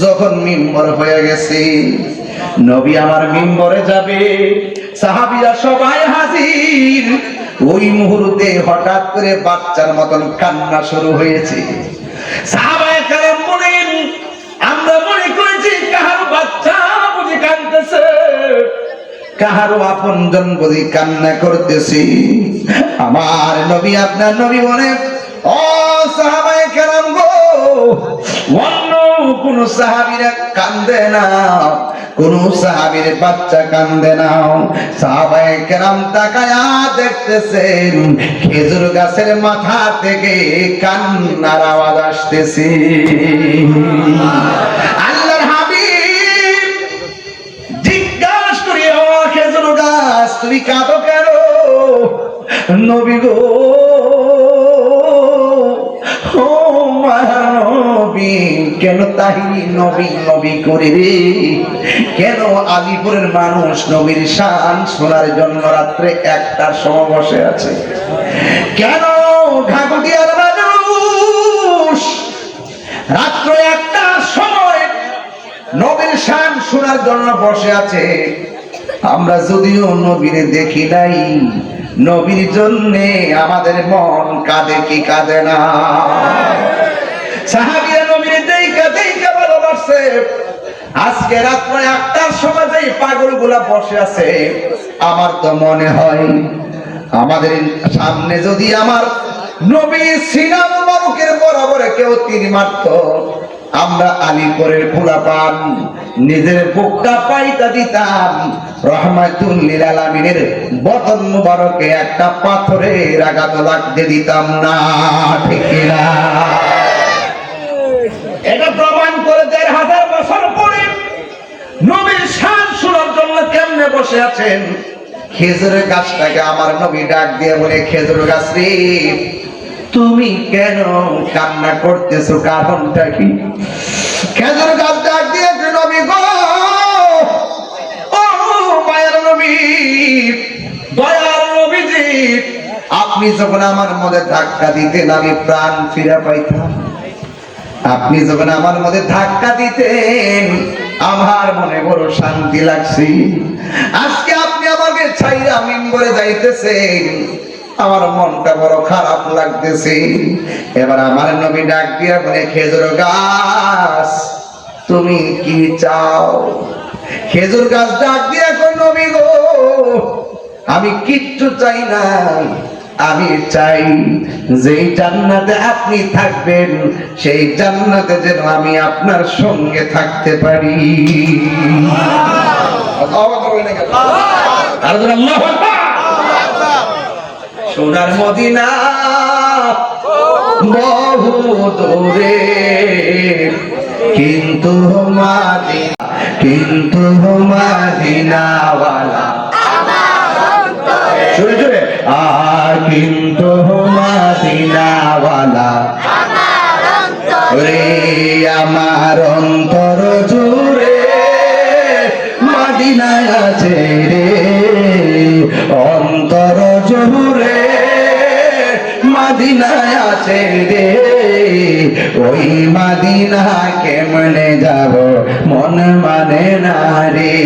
যখন মিম্বর হয়ে গেছে, নবী আমার মিম্বরে যাবে। সাহাবিরা সবাই হাজির। ওই মুহূর্তে হঠাৎ করে বাচ্চার মতন কান্না শুরু হয়েছে। সাহাবায়ে কেরাম বলেন, আমরা মনে করেছি কাহার বাচ্চা বুঝি কাঁদতেছে। কাহারও আপনজন বুঝি কান্না করতেছি। আমার নবী আপনার নবী বলে সাহাবীরা কান্দে না, কোন সাহাবীর বাচ্চা কান্দে না। কেরাম তাকায়া দেখতেছেন, খেজুর গাছের মাথা থেকে কান্নার আওয়াজ আসতেছে। আল্লাহর হাবিব জিজ্ঞাস করি ও খেজুর গাছ, তুমি কাঁদো কেন? নবী গো, ও নবী কেন তাহি নবী নবী করে রে? কেন আলিপুরের মানুষ নবীর শান শোনার জন্য রাত্রে একটার সময় বসে আছে? কেন ঘাগুটিয়ার মানুষ রাত্র একটার সময় নবীর শান শোনার জন্য বসে আছে? আমরা যদিও নবীরে দেখি নাই, নবীর জন্যে আমাদের মন কাঁদে কি কাঁদে না? সাহাবিয়া ভালোবাসছে আজকে রাত্রে একটার সময় যে পাগলগুলা বসে আছে, আমার তো মনে হয় আমাদের সামনে যদি আমার নবী সিনাম বাবুকের বরাবর কেউ তীর মারত, আমরা আলিপুরের পোলা পান নিজের বুকটা পাইতা দিতাম। রহমাতুল্লিল আলামিনের বদন মুবারকে একটা পাথরের আঘাত লাগতে দিতাম না, ঠিক না এটা প্রমাণ করে দেড় হাজার বছর পরে নবীর শান শোনার কেমনে বসে আছেন। খেজুরের গাছটাকে আমার নবী ডাক দিয়ে বলে, খেজুর গাছ রে তুমি কেন কান্না করতেছো? কারণটা কি? খেজুর গাছ ডাক দিয়ে নবী গো আপনি যখন আমার মধ্যে ধাক্কা দিতেন, আমি প্রাণ ফিরে পাইতাম। আপনি যখন আমার মধ্যে ধাক্কা দিতেন, আমার মনে বড় শান্তি লাগছে। আজকে আপনি আমাকে ছাইরা মিম্বরে যাইতেছেন, আমার মনটা বড় খারাপ লাগতেছে। এবার আমার নবী ডাক দিয়া বলে, খেজুর গাছ, তুমি কি চাও? খেজুর গাছ ডাক দিয়া নবী গো, আমি কিচ্ছু চাই না আমি চাই যেই জান্নাতে আপনি থাকবেন, সেই জান্নাতে যেন আমি আপনার সঙ্গে থাকতে পারি। সোনার মদিনা বহু দূরে, কিন্তু মাদিনা, কিন্তু মাদিনাওয়ালা জোরে জোরে আর কিন্তু মাদিনাওয়ালা। রে আমার অন্তর জুড়ে মাদিনায় আছে রে। অন্তর জুড়ে মাদিনায় আছে রে। ওই মাদিনা কেমনে যাব, মন মানে না রে।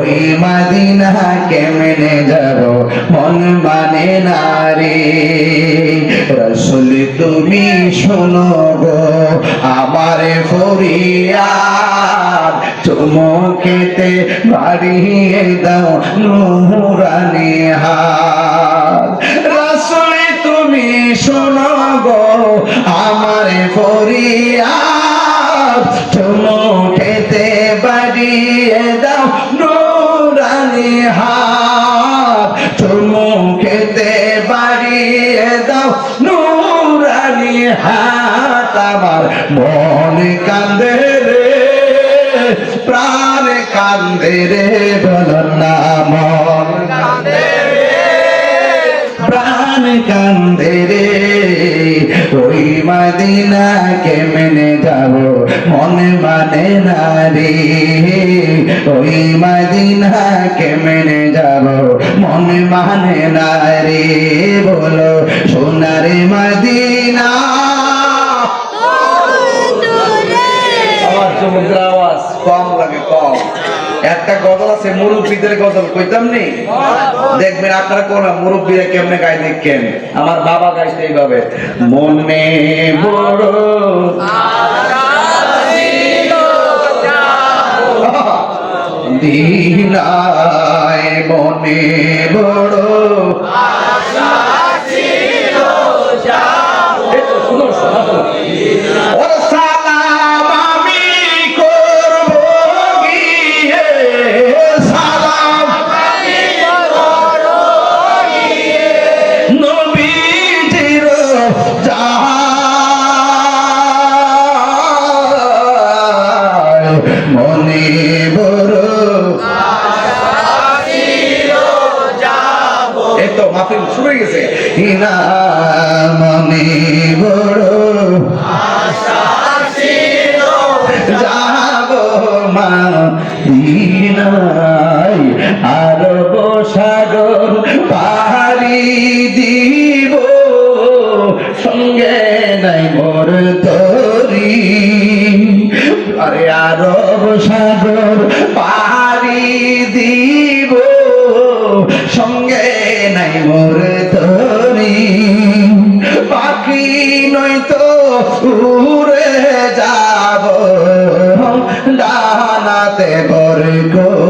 ওই মাদিনা কেমনে যাব? মন মানে না রে রসুল, তুমি শোনো গো, আমার ফরিয়াদ। চুমকেতে বাড়িয়ে দাও নুরানি হাত। রসুল, তুমি শোনো গো, আমার ফরিয়াদ। চুমকেতে বাড়িয়ে দাও নুরানি হাত চুমকেতে বাড়িয়ে দাও নুরানি হাত। আমার মন কান্দে রে, প্রাণ কান্দে রে বল না মন কান্দে প্রাণ কান্দে রে। ওই মাদিনা কেমনে যাব মন মানে না রে ওই মাদিনা কেমনে যাব মন মানে না বলো। আছে, মুরব্বীদের গজল কইতাম নি? দেখবেন আপনারা কোন মুরব্বীরা কেমনে গাই দেখেন? আমার বাবা গাইছে এইভাবে, মনে বড় দিনায় মনে বড় ইনা মনে বড় যাব মা আরব সাগর পাহাড়ি দিব। সঙ্গে নাই মোর তরি। আরে আরব সাগর পাহাড়ি দিব। সঙ্গে নাই মোর পাখি তো উড়ে যাব। ডানাতে ভর করি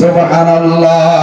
সুবহানাল্লাহ।